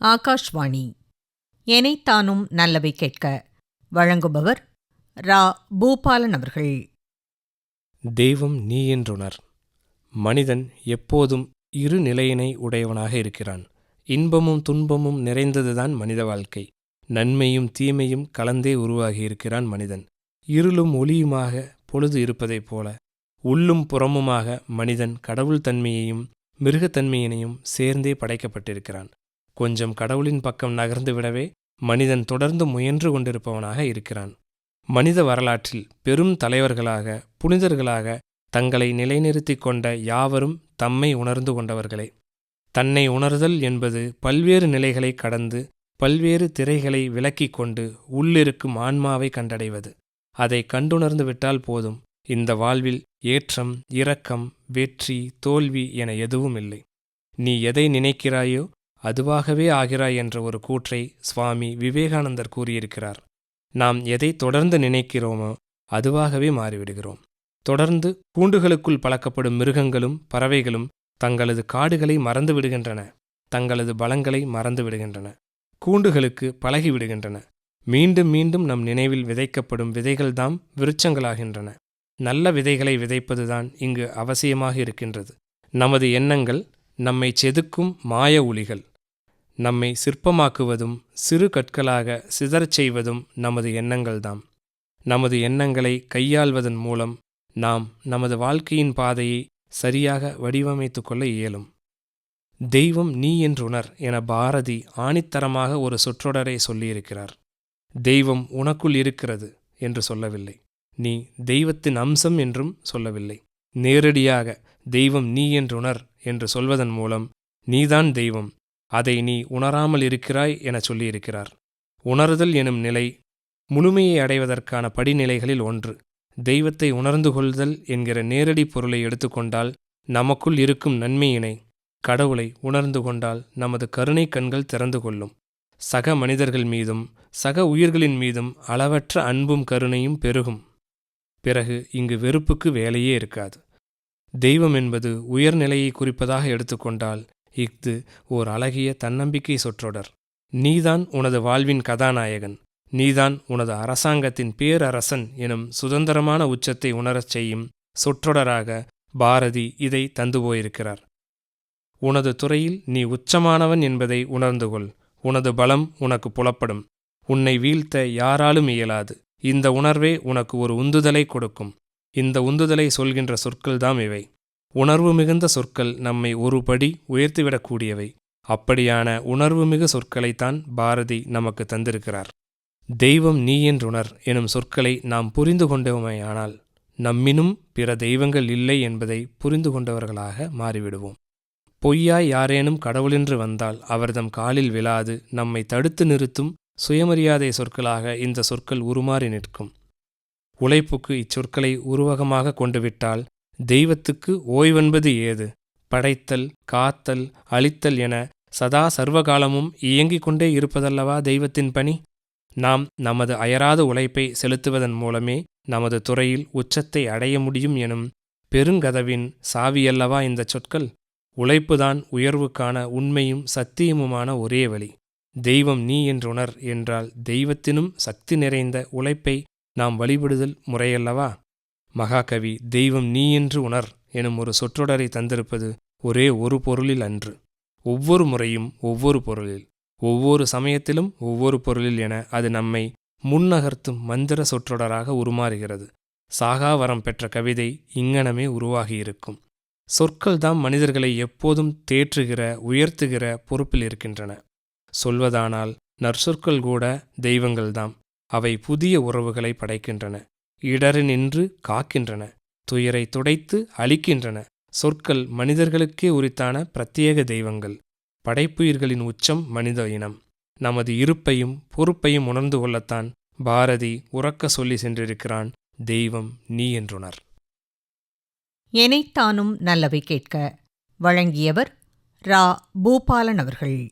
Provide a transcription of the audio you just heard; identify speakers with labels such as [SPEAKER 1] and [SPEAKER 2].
[SPEAKER 1] ஆகாஷ்வாணி. எனைத்தானும் நல்லவை கேட்க வழங்குபவர் ரா. பூபாலன் அவர்கள்.
[SPEAKER 2] தெய்வம் நீ என்றுணர். மனிதன் எப்போதும் இரு நிலையினை உடையவனாக இருக்கிறான். இன்பமும் துன்பமும் நிறைந்ததுதான் மனித வாழ்க்கை. நன்மையும் தீமையும் கலந்தே உருவாகியிருக்கிறான் மனிதன். இருளும் ஒளியுமாக பொழுது இருப்பதைப் போல உள்ளும் புறமுமாக மனிதன் கடவுள் தன்மையையும் மிருகத்தன்மையினையும் சேர்ந்தே படைக்கப்பட்டிருக்கிறான். கொஞ்சம் கடவுளின் பக்கம் நகர்ந்து விடவே மனிதன் தொடர்ந்து முயன்று கொண்டிருப்பவனாக இருக்கிறான். மனித வரலாற்றில் பெரும் தலைவர்களாக புனிதர்களாக தங்களை நிலைநிறுத்திக் கொண்ட யாவரும் தம்மை உணர்ந்து கொண்டவர்களே. தன்னை உணர்தல் என்பது பல்வேறு நிலைகளை கடந்து பல்வேறு திரைகளை விலக்கிக் கொண்டு உள்ளிருக்கும் ஆன்மாவை கண்டடைவது. அதை கண்டுணர்ந்து விட்டால் போதும். இந்த வாழ்வில் ஏற்றம் இரக்கம் வெற்றி தோல்வி என எதுவும் இல்லை நீ எதை நினைக்கிறாயோ அதுவாகவே ஆகிறாய் என்ற ஒரு கூற்றை சுவாமி விவேகானந்தர் கூறியிருக்கிறார். நாம் எதை தொடர்ந்து நினைக்கிறோமோ அதுவாகவே மாறிவிடுகிறோம். தொடர்ந்து கூண்டுகளுக்குள் பழக்கப்படும் மிருகங்களும் பறவைகளும் தங்களது காடுகளை மறந்து விடுகின்றன தங்களது பலங்களை மறந்து விடுகின்றன கூண்டுகளுக்கு பழகி விடுகின்றன மீண்டும் மீண்டும் நம் நினைவில் விதைக்கப்படும் விதைகள்தாம் விருட்சங்களாகின்றன. நல்ல விதைகளை விதைப்பதுதான் இங்கு அவசியமாக இருக்கின்றது. நமது எண்ணங்கள் நம்மை செதுக்கும் மாய ஒளிகள். நம்மை சிற்பமாக்குவதும் சிறு கற்களாக சிதறச் செய்வதும் நமது எண்ணங்கள்தாம். நமது எண்ணங்களை கையாள்வதன் மூலம் நாம் நமது வாழ்க்கையின் பாதையை சரியாக வடிவமைத்து கொள்ள இயலும். தெய்வம் நீ என்றுணர் என பாரதி ஆணித்தரமாக ஒரு சொற்றொடரை சொல்லியிருக்கிறார். தெய்வம் உனக்குள் இருக்கிறது என்று சொல்லவில்லை. நீ தெய்வத்தின் அம்சம் என்றும் சொல்லவில்லை. நேரடியாக தெய்வம் நீ என்றுணர் என்று சொல்வதன் மூலம் நீதான் தெய்வம் அதை நீ உணராமல் இருக்கிறாய் என சொல்லியிருக்கிறார். உணர்தல் எனும் நிலை முழுமையை அடைவதற்கான படிநிலைகளில் ஒன்று. தெய்வத்தை உணர்ந்து கொள்தல் என்கிற நேரடி பொருளை எடுத்துக்கொண்டால் நமக்குள் இருக்கும் நன்மையினை கடவுளை உணர்ந்து கொண்டால் நமது கருணை கண்கள் திறந்து கொள்ளும். சக மனிதர்கள் மீதும் சக உயிர்களின் மீதும் அளவற்ற அன்பும் கருணையும் பெருகும். பிறகு இங்கு வெறுப்புக்கு வேலையே இருக்காது. தெய்வம் என்பது உயர்நிலையை குறிப்பதாக எடுத்துக்கொண்டால் இஃது ஓர் அழகிய தன்னம்பிக்கை சொற்றொடர். நீதான் உனது வாழ்வின் கதாநாயகன். நீதான் உனது அரசாங்கத்தின் பேரரசன் எனும் சுதந்திரமான உச்சத்தை உணரச் செய்யும் சொற்றொடராக பாரதி இதை தந்து போயிருக்கிறார். உனது துறையில் நீ உச்சமானவன் என்பதை உணர்ந்து கொள். உனது பலம் உனக்கு புலப்படும். உன்னை வீழ்த்த யாராலும் இயலாது. இந்த உணர்வே உனக்கு ஒரு உந்துதலை கொடுக்கும். இந்த உந்துதலை சொல்கின்ற சொற்கள்தாம் இவை. உணர்வு மிகுந்த சொற்கள் நம்மை ஒரு படி உயர்த்திவிடக்கூடியவை. அப்படியான உணர்வுமிகு சொற்களைத்தான் பாரதி நமக்கு தந்திருக்கிறார். தெய்வம் நீ என்றுணர் எனும் சொற்களை நாம் புரிந்து கொண்டோமேயானால் நம்மினும் பிற தெய்வங்கள் இல்லை என்பதை புரிந்து கொண்டவர்களாக மாறிவிடுவோம். பொய்யாய் யாரேனும் கடவுளென்று வந்தால் அவர்தம் காலில் விழாது நம்மை தடுத்து நிறுத்தும் சுயமரியாதை சொற்களாக இந்த சொற்கள் உருமாறி நிற்கும். உழைப்புக்கு இச்சொற்களை உருவகமாக கொண்டுவிட்டால் தெய்வத்துக்கு ஓய்வென்பது ஏது? படைத்தல் காத்தல் அழித்தல் என சதா சர்வகாலமும் இயங்கிக் கொண்டே இருப்பதல்லவா தெய்வத்தின் பணி? நாம் நமது அயராத உழைப்பை செலுத்துவதன் மூலமே நமது துறையில் உச்சத்தை அடைய முடியும் எனும் பெருங்கதவின் சாவியல்லவா இந்த சொற்கள்? உழைப்புதான் உயர்வுக்கான உண்மையும் சத்தியமுமான ஒரே வழி. தெய்வம் நீ என்றுணர் என்றால் தெய்வத்தினும் சக்தி நிறைந்த உழைப்பை நாம் வழிபடுதல் முறையல்லவா? மகாகவி தெய்வம் நீ என்று உணர் எனும் ஒரு சொற்றொடரை தந்திருப்பது ஒரே ஒரு பொருளில் அன்று. ஒவ்வொரு முறையும் ஒவ்வொரு பொருளில் ஒவ்வொரு சமயத்திலும் ஒவ்வொரு பொருளில் என அது நம்மை முன்னகர்த்தும் மந்திர சொற்றொடராக உருமாறுகிறது. சாகாவரம் பெற்ற கவிதை இங்கனமே உருவாகியிருக்கும். சொற்கள்தாம் மனிதர்களை எப்போதும் தேற்றுகிற உயர்த்துகிற பொறுப்பில் இருக்கின்றன. சொல்வதானால் நற்சொற்கள் கூட தெய்வங்கள்தாம் அவை புதிய உறவுகளை படைக்கின்றன. இடறு நின்று காக்கின்றன துயரை துடைத்து அழிக்கின்றன. சொற்கள் மனிதர்களுக்கே உரித்தான பிரத்யேக தெய்வங்கள். படைப்புயிர்களின் உச்சம் மனித இனம். நமது இருப்பையும் பொறுப்பையும் உணர்ந்து கொள்ளத்தான் பாரதி உறக்க சொல்லி சென்றிருக்கிறான் தெய்வம் நீ என்றுணர்.
[SPEAKER 1] எனைத்தானும் நல்லவை கேட்க வழங்கியவர் ரா. பூபாலன் அவர்கள்.